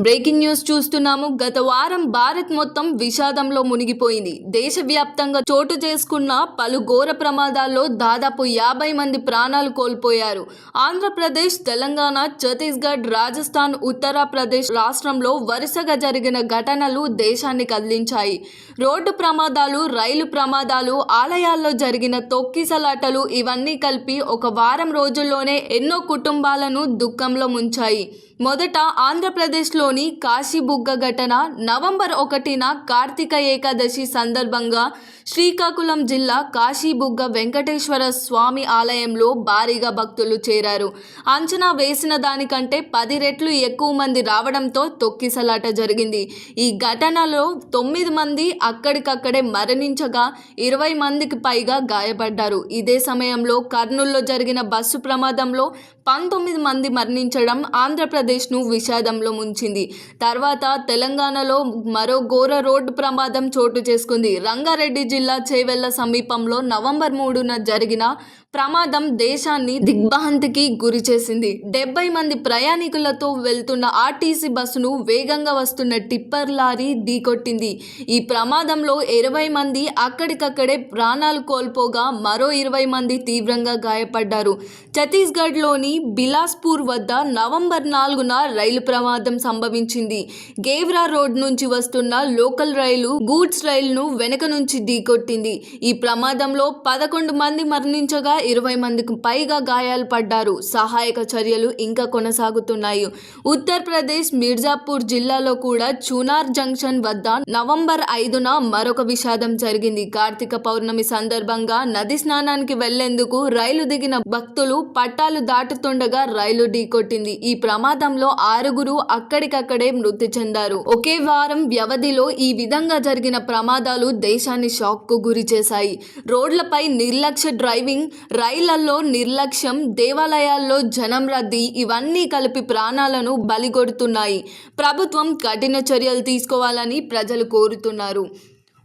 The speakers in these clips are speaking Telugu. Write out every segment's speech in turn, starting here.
బ్రేకింగ్ న్యూస్ చూస్తున్నాము. గత వారం భారత్ మొత్తం విషాదంలో మునిగిపోయింది. దేశవ్యాప్తంగా చోటు చేసుకున్న పలు ఘోర ప్రమాదాల్లో దాదాపు యాభై మంది ప్రాణాలు కోల్పోయారు. ఆంధ్రప్రదేశ్ తెలంగాణ ఛత్తీస్గఢ్ రాజస్థాన్ ఉత్తరప్రదేశ్ రాష్ట్రంలో వరుసగా జరిగిన ఘటనలు దేశాన్ని కదిలించాయి. రోడ్డు ప్రమాదాలు రైలు ప్రమాదాలు ఆలయాల్లో జరిగిన తొక్కిసలాటలు ఇవన్నీ కలిపి ఒక వారం రోజుల్లోనే ఎన్నో కుటుంబాలను దుఃఖంలో ముంచాయి. మొదట ఆంధ్రప్రదేశ్లో ఢిల్లీలోని కాశీబుగ్గ ఘటన నవంబర్ ఒకటిన కార్తీక ఏకాదశి సందర్భంగా శ్రీకాకుళం జిల్లా కాశీబుగ్గ వెంకటేశ్వర స్వామి ఆలయంలో భారీగా భక్తులు చేరారు. అంచనా వేసిన దానికంటే పది రెట్లు ఎక్కువ మంది రావడంతో తొక్కిసలాట జరిగింది. ఈ ఘటనలో తొమ్మిది మంది అక్కడికక్కడే మరణించగా ఇరవై మందికి పైగా గాయపడ్డారు. ఇదే సమయంలో కర్నూల్లో జరిగిన బస్సు ప్రమాదంలో పంతొమ్మిది మంది మరణించడం ఆంధ్రప్రదేశ్ను విషాదంలో ముంచింది. తర్వాత తెలంగాణలో మరో ఘోర రోడ్డు ప్రమాదం చోటు చేసుకుంది. రంగారెడ్డి జిల్లా చేవెళ్ళ సమీపంలో నవంబర్ మూడున జరిగిన ప్రమాదం దేశాన్ని దిగ్భ్రాంతికి గురి చేసింది. డెబ్బై మంది ప్రయాణికులతో వెళ్తున్న ఆర్టీసీ బస్సును వేగంగా వస్తున్న టిప్పర్ లారీ ఢీకొట్టింది. ఈ ప్రమాదంలో ఇరవై మంది అక్కడికక్కడే ప్రాణాలు కోల్పోగా మరో ఇరవై మంది తీవ్రంగా గాయపడ్డారు. ఛత్తీస్గఢ్లోని బిలాస్పూర్ వద్ద నవంబర్ నాలుగున రైలు ప్రమాదం సంభవించింది. గేవ్రా రోడ్ నుంచి వస్తున్న లోకల్ రైలు గూడ్స్ రైలును వెనక నుంచి ఢీకొట్టింది. ఈ ప్రమాదంలో పదకొండు మంది మరణించగా ఇరవై మందికి పైగా గాయాలు పడ్డారు. సహాయక చర్యలు ఇంకా కొనసాగుతున్నాయి. ఉత్తరప్రదేశ్ మిర్జాపూర్ జిల్లాలో కూడా చూనార్ జంక్షన్ వద్ద నవంబర్ ఐదున మరొక విషాదం జరిగింది. కార్తీక పౌర్ణమి సందర్భంగా నది స్నానానికి వెళ్ళేందుకు రైలు దిగిన భక్తులు పట్టాలు దాటుతుండగా రైలు ఢీకొట్టింది. ఈ ప్రమాదంలో ఆరుగురు అక్కడికక్కడే మృతి చెందారు. ఒకే వారం వ్యవధిలో ఈ విధంగా జరిగిన ప్రమాదాలు దేశాన్ని షాక్కు గురి చేశాయి. రోడ్లపై నిర్లక్ష్య డ్రైవింగ్ రైళ్ళలో నిర్లక్ష్యం దేవాలయాల్లో జనం రద్దీ ఇవన్నీ కలిపి ప్రాణాలను బలిగొడుతున్నాయి. ప్రభుత్వం కఠిన చర్యలు తీసుకోవాలని ప్రజలు కోరుతున్నారు.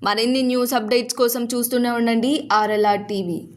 మరిన్ని న్యూస్ అప్డేట్స్ కోసం చూస్తూనే ఉండండి ఆర్ఎల్ఆర్ టీవీ.